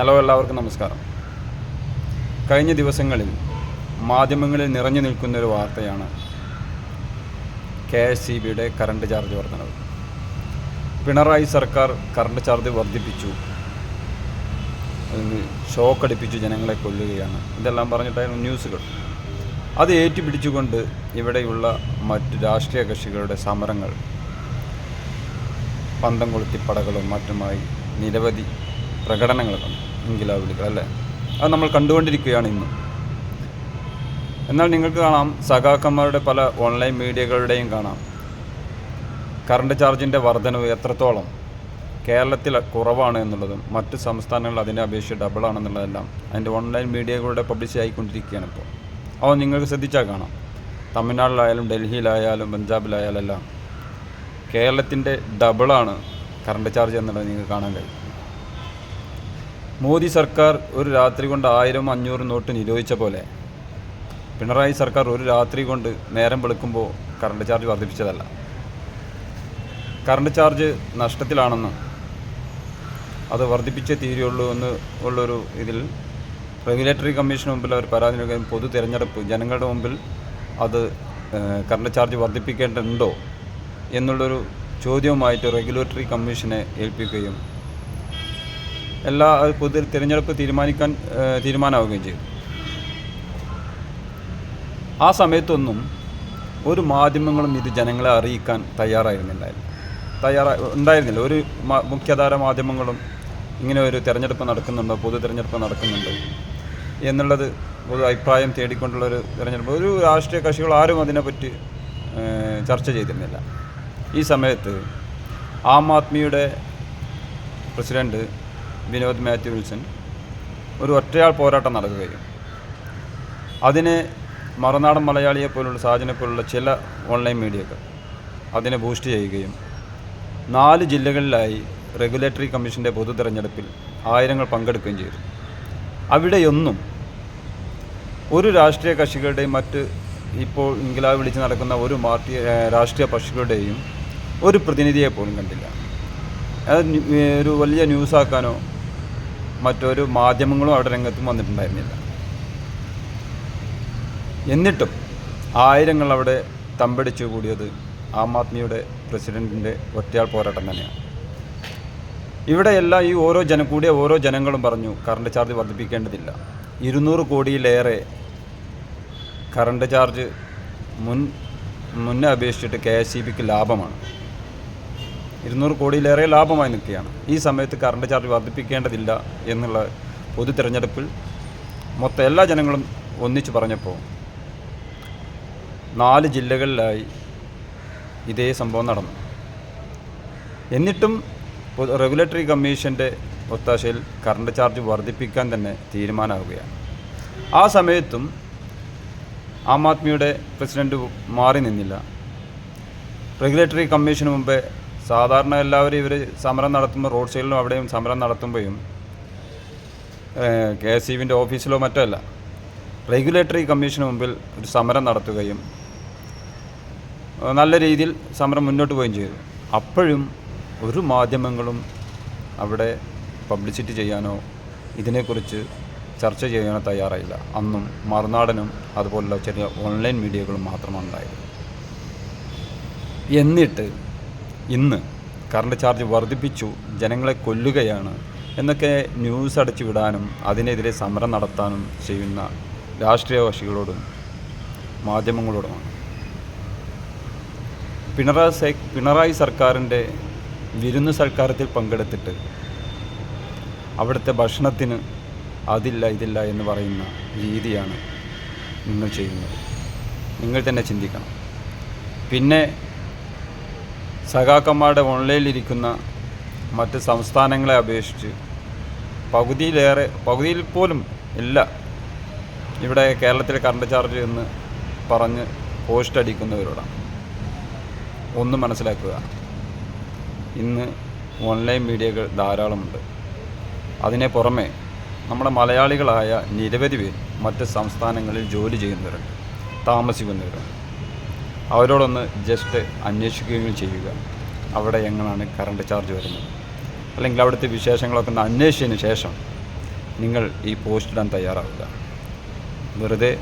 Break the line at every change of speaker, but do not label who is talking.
Hello എല്ലാവർക്കും നമസ്കാരം. കഴിഞ്ഞ ദിവസങ്ങളിൽ മാധ്യമങ്ങളിൽ നിറഞ്ഞു നിൽക്കുന്ന ഒരു വാർത്തയാണ് കെ എസ് സി ബിയുടെ കറണ്ട് ചാർജ് വർധനവ് പിണറായി സർക്കാർ കറണ്ട് ചാർജ് വർദ്ധിപ്പിച്ചു. അതിന് ഷോക്കടിപ്പിച്ചു ജനങ്ങളെ കൊല്ലുകയാണ്. ഇതെല്ലാം പറഞ്ഞിട്ടായിരുന്നു ന്യൂസുകൾ. അത് ഏറ്റുപിടിച്ചുകൊണ്ട് ഇവിടെയുള്ള മറ്റ് രാഷ്ട്രീയ കക്ഷികളുടെ സമരങ്ങൾ പന്തം കൊളുത്തിപ്പടകളും മറ്റുമായി നിരവധി പ്രകടനങ്ങൾ കണ്ടു ഇൻകിലാബിലുകൾ അല്ലേ അത് നമ്മൾ കണ്ടുകൊണ്ടിരിക്കുകയാണ് ഇന്ന്. എന്നാൽ നിങ്ങൾക്ക് കാണാം സഖാക്കന്മാരുടെ പല ഓൺലൈൻ മീഡിയകളുടെയും കാണാം. കറണ്ട് ചാർജിന്റെ വർധനവ് എത്രത്തോളം? കേരളത്തിൽ കുറവാണ് എന്നുള്ളതും മറ്റ് സംസ്ഥാനങ്ങളിൽ അതിനെ അപേക്ഷിച്ച് ഡബിളാണെന്നുള്ളതെല്ലാം അതിന്റെ ഓൺലൈൻ മീഡിയകളുടെ പബ്ലിഷ് ആയിക്കൊണ്ടിരിക്കുകയാണ് ഇപ്പോൾ. അപ്പോൾ നിങ്ങൾക്ക് ശ്രദ്ധിച്ചാൽ കാണാം. തമിഴ്നാട്ടിലായാലും ഡൽഹിയിലായാലും പഞ്ചാബിലായാലും എല്ലാം കേരളത്തിന്റെ ഡബിളാണ് കറണ്ട് ചാർജ് എന്നുള്ളത് നിങ്ങൾക്ക് കാണാൻ കഴിയും. മോദി സർക്കാർ ഒരു രാത്രി കൊണ്ട് ആയിരം അഞ്ഞൂറ് നോട്ട് നിരോധിച്ച പോലെ പിണറായി സർക്കാർ ഒരു രാത്രി കൊണ്ട് നേരം വെളുക്കുമ്പോൾ കറണ്ട് ചാർജ് വർദ്ധിപ്പിച്ചതല്ല. കറണ്ട് ചാർജ് നഷ്ടത്തിലാണെന്നും അത് വർദ്ധിപ്പിച്ചേ തീരുള്ളൂ എന്ന് ഉള്ളൊരു ഇതിൽ റെഗുലേറ്ററി കമ്മീഷന് മുമ്പിൽ അവർ പരാതി നൽകുകയും പൊതു തിരഞ്ഞെടുപ്പ് ജനങ്ങളുടെ മുമ്പിൽ അത് കറണ്ട് ചാർജ് വർദ്ധിപ്പിക്കേണ്ടതുണ്ടോ എന്നുള്ളൊരു ചോദ്യവുമായിട്ട് റെഗുലേറ്ററി കമ്മീഷനെ ഏൽപ്പിക്കുകയും എല്ലാ പൊതു തിരഞ്ഞെടുപ്പ് തീരുമാനിക്കാൻ തീരുമാനമാവുകയും ചെയ്തു. ആ സമയത്തൊന്നും ഒരു മാധ്യമങ്ങളും ഇത് ജനങ്ങളെ അറിയിക്കാൻ തയ്യാറായിരുന്നില്ലായിരുന്നു. തയ്യാറാ ഉണ്ടായിരുന്നില്ല. ഒരു മുഖ്യധാര മാധ്യമങ്ങളും ഇങ്ങനെ ഒരു തിരഞ്ഞെടുപ്പ് നടക്കുന്നുണ്ടോ? പൊതു തിരഞ്ഞെടുപ്പ് നടക്കുന്നുണ്ട്? എന്നുള്ളത് പൊതു അഭിപ്രായം തേടിക്കൊണ്ടുള്ള ഒരു തിരഞ്ഞെടുപ്പ്. ഒരു രാഷ്ട്രീയ കക്ഷികൾ ആരും അതിനെപ്പറ്റി ചർച്ച ചെയ്തിരുന്നില്ല. ഈ സമയത്ത് ആം ആദ്മിയുടെ പ്രസിഡന്റ് വിനോദ് മാത്യു വിൽസൺ ഒരു ഒറ്റയാൾ പോരാട്ടം നടക്കുകയും അതിന് മറുനാടൻ മലയാളിയെ പോലുള്ള സാജനെ പോലുള്ള ചില ഓൺലൈൻ മീഡിയകൾ അതിനെ ബൂസ്റ്റ് ചെയ്യുകയും നാല് ജില്ലകളിലായി റെഗുലേറ്ററി കമ്മീഷന്റെ പൊതു തെരഞ്ഞെടുപ്പിൽ ആയിരങ്ങൾ പങ്കെടുക്കുകയും ചെയ്തു. അവിടെയൊന്നും ഒരു രാഷ്ട്രീയ കക്ഷികളുടെയും മറ്റ് ഇപ്പോൾ ഇംഗ്ലാവ് വിളിച്ച് നടക്കുന്ന ഒരു പാർട്ടി രാഷ്ട്രീയ കക്ഷികളുടെയും ഒരു പ്രതിനിധിയെ പോലും കണ്ടില്ല. അത് ഒരു വലിയ ന്യൂസാക്കാനോ മറ്റൊരു മാധ്യമങ്ങളും അവിടെ രംഗത്തും വന്നിട്ടുണ്ടായിരുന്നില്ല. എന്നിട്ടും ആയിരങ്ങൾ അവിടെ തമ്പടിച്ചു കൂടിയത് ആം ആദ്മിയുടെ പ്രസിഡന്റിന്റെ ഒറ്റയാൾ പോരാട്ടം തന്നെയാണ്. ഇവിടെയെല്ലാം ഈ ഓരോ ജനം കൂടിയ ഓരോ ജനങ്ങളും പറഞ്ഞു കറണ്ട് ചാർജ് വർദ്ധിപ്പിക്കേണ്ടതില്ല. ഇരുന്നൂറ് കോടിയിലേറെ കറണ്ട് ചാർജ് മുൻ മുന്നേ അപേക്ഷിച്ചിട്ട് കെ എസ് ഇ ബിക്ക് ലാഭമാണ്. ഇരുന്നൂറ് കോടിയിലേറെ ലാഭമായി നിൽക്കുകയാണ്. ഈ സമയത്ത് കറണ്ട് ചാർജ് വർദ്ധിപ്പിക്കേണ്ടതില്ല എന്നുള്ള പൊതു തിരഞ്ഞെടുപ്പിൽ മൊത്തം എല്ലാ ജനങ്ങളും ഒന്നിച്ചു പറഞ്ഞപ്പോൾ നാല് ജില്ലകളിലായി ഇതേ സംഭവം നടന്നു. എന്നിട്ടും റെഗുലേറ്ററി കമ്മീഷന്റെ ഒത്താശയിൽ കറണ്ട് ചാർജ് വർദ്ധിപ്പിക്കാൻ തന്നെ തീരുമാനമാവുകയാണ് ആ സമയത്തും ആം ആദ്മിയുടെ പ്രസിഡന്റ് മാറി നിന്നില്ല. റെഗുലേറ്ററി കമ്മീഷന് മുമ്പേ സാധാരണ എല്ലാവരും ഇവർ സമരം നടത്തുമ്പോൾ റോഡ് സൈഡിലും അവിടെയും സമരം നടത്തുമ്പോഴും കെ എസ് സിവിന്റെ ഓഫീസിലോ മറ്റല്ല റെഗുലേറ്ററി കമ്മീഷന് മുമ്പിൽ ഒരു സമരം നടത്തുകയും നല്ല രീതിയിൽ സമരം മുന്നോട്ട് പോവുകയും ചെയ്തു. അപ്പോഴും ഒരു മാധ്യമങ്ങളും അവിടെ പബ്ലിസിറ്റി ചെയ്യാനോ ഇതിനെക്കുറിച്ച് ചർച്ച ചെയ്യാനോ തയ്യാറായില്ല. അന്നും മറുനാടനും അതുപോലുള്ള ചെറിയ ഓൺലൈൻ മീഡിയകളും മാത്രമാണ് ഉണ്ടായത് എന്നിട്ട് ഇന്ന് കറണ്ട് ചാർജ് വർദ്ധിപ്പിച്ചു ജനങ്ങളെ കൊല്ലുകയാണ് എന്നൊക്കെ ന്യൂസ് അടച്ചു വിടാനും അതിനെതിരെ സമരം നടത്താനും ചെയ്യുന്ന രാഷ്ട്രീയ കക്ഷികളോടും മാധ്യമങ്ങളോടുമാണ്. പിണറായി പിണറായി സർക്കാരിന്റെ വിരുന്ന് സൽക്കാരത്തിൽ പങ്കെടുത്തിട്ട് അവിടുത്തെ ഭക്ഷണത്തിന് അതില്ല ഇതില്ല എന്ന് പറയുന്ന രീതിയാണ് നിങ്ങൾ ചെയ്യുന്നത്. നിങ്ങൾ തന്നെ ചിന്തിക്കണം. പിന്നെ സഖാക്കന്മാരുടെ ഓൺലൈനിലിരിക്കുന്ന മറ്റ് സംസ്ഥാനങ്ങളെ അപേക്ഷിച്ച് പകുതിയിലേറെ പകുതിയിൽ പോലും ഇല്ല ഇവിടെ കേരളത്തിലെ കറണ്ട് ചാർജ് എന്ന് പറഞ്ഞ് പോസ്റ്റ് അടിക്കുന്നവരോടാണ്. ഒന്ന് മനസ്സിലാക്കുക ഇന്ന് ഓൺലൈൻ മീഡിയകൾ ധാരാളമുണ്ട്. അതിനെ പുറമെ നമ്മുടെ മലയാളികളായ നിരവധി പേർ മറ്റ് സംസ്ഥാനങ്ങളിൽ ജോലി ചെയ്യുന്നവരുണ്ട് താമസിക്കുന്നവരുണ്ട്. അവരോടൊന്ന് ജസ്റ്റ് അന്വേഷിക്കുകയും ചെയ്യുക. അവിടെ എങ്ങനെയാണ് കറണ്ട് ചാർജ് വരുന്നത്? അല്ലെങ്കിൽ അവിടുത്തെ വിശേഷങ്ങളൊക്കെ ഒന്ന് അന്വേഷിച്ചതിന് ശേഷം നിങ്ങൾ ഈ പോസ്റ്റ് ഇടാൻ തയ്യാറാവുക. വെറുതെ